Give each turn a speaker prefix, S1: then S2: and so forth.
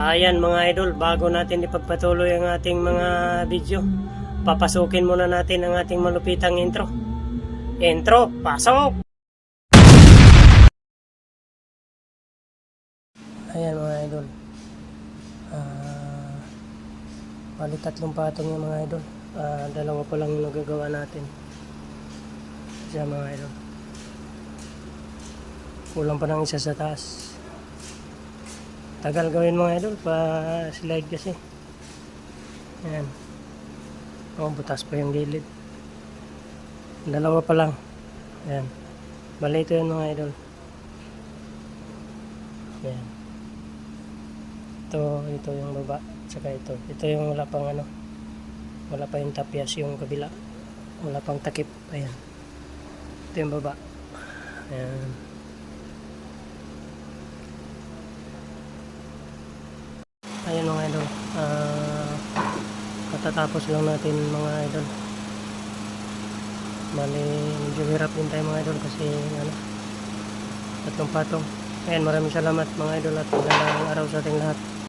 S1: Ayan mga idol, bago natin ipagpatuloy ang ating mga video, papasukin muna natin ang ating malupitang intro. Intro, pasok! Ayan mga idol. Ah, bali tatlong patong yung mga idol. Ah, dalawa pa lang yung nagagawa natin. Siya mga idol. Kulang pa ng isa sa taas. Tagal gawin mga idol pa slide kasi. Ayan. Oh, butas pa yung gilid. Dalawa pa lang. Ayan. Bali ito yun mga idol. Ayan. Ito, ito yung baba. Tsaka ito. Ito yung wala pang ano. Wala pa yung tapyas yung kabila. Wala pang takip. Ayan. Ito yung baba. Ayan. Ayun mga idol. Ah, katatapos lang natin mga idol. Bali, medyo hirap din tayo mga idol kasi ano, tatlong patong. Ayan, maraming salamat mga idol at magandang araw sa ating lahat.